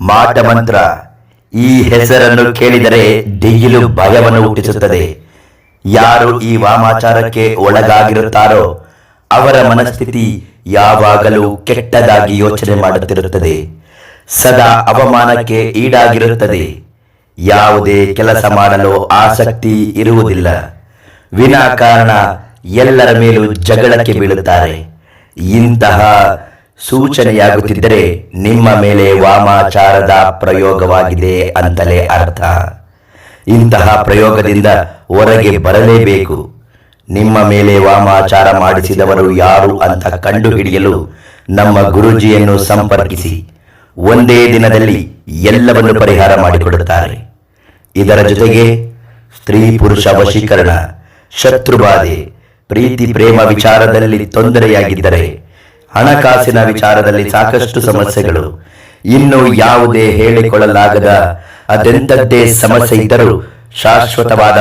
ಮಾಟ ಮಂತ್ರ ಈ ಹೆಸರನ್ನು ಕೇಳಿದರೆ ದಿಗಿಲು ಭಯವನ್ನು ಹುಟ್ಟಿಸುತ್ತದೆ. ಯಾರು ಈ ವಾಮಾಚಾರಕ್ಕೆ ಒಳಗಾಗಿರುತ್ತಾರೋ ಅವರ ಮನಸ್ಥಿತಿ ಯಾವಾಗಲೂ ಕೆಟ್ಟದಾಗಿ ಯೋಚನೆ ಮಾಡುತ್ತಿರುತ್ತದೆ. ಸದಾ ಅವಮಾನಕ್ಕೆ ಈಡಾಗಿರುತ್ತದೆ. ಯಾವುದೇ ಕೆಲಸ ಮಾಡಲು ಆಸಕ್ತಿ ಇರುವುದಿಲ್ಲ. ವಿನಾಕಾರಣ ಎಲ್ಲರ ಮೇಲೂ ಜಗಳಕ್ಕೆ ಬೀಳುತ್ತಾರೆ. ಇಂತಹ ಸೂಚನೆಯಾಗುತ್ತಿದ್ದರೆ ನಿಮ್ಮ ಮೇಲೆ ವಾಮಾಚಾರದ ಪ್ರಯೋಗವಾಗಿದೆ ಅಂತಲೇ ಅರ್ಥ. ಇಂತಹ ಪ್ರಯೋಗದಿಂದ ಹೊರಗೆ ಬರಲೇಬೇಕು. ನಿಮ್ಮ ಮೇಲೆ ವಾಮಾಚಾರ ಮಾಡಿಸಿದವರು ಯಾರು ಅಂತ ಕಂಡುಹಿಡಿಯಲು ನಮ್ಮ ಗುರುಜಿಯನ್ನು ಸಂಪರ್ಕಿಸಿ. ಒಂದೇ ದಿನದಲ್ಲಿ ಎಲ್ಲವನ್ನು ಪರಿಹಾರ ಮಾಡಿಕೊಡುತ್ತಾರೆ. ಇದರ ಜೊತೆಗೆ ಸ್ತ್ರೀ ಪುರುಷ ವಶೀಕರಣ, ಶತ್ರುಬಾಧೆ, ಪ್ರೀತಿ ಪ್ರೇಮ ವಿಚಾರದಲ್ಲಿ ತೊಂದರೆಯಾಗಿದ್ದರೆ ಹಣಕಾಸಿನ ವಿಚಾರದಲ್ಲಿ ಸಾಕಷ್ಟು ಸಮಸ್ಯೆಗಳು. ಇನ್ನು ಯಾವುದೇ ಹೇಳಿಕೊಳ್ಳಲಾಗದ ಅದೆಂಥದ್ದೇ ಸಮಸ್ಯೆ ಇದ್ದರೂ ಶಾಶ್ವತವಾದ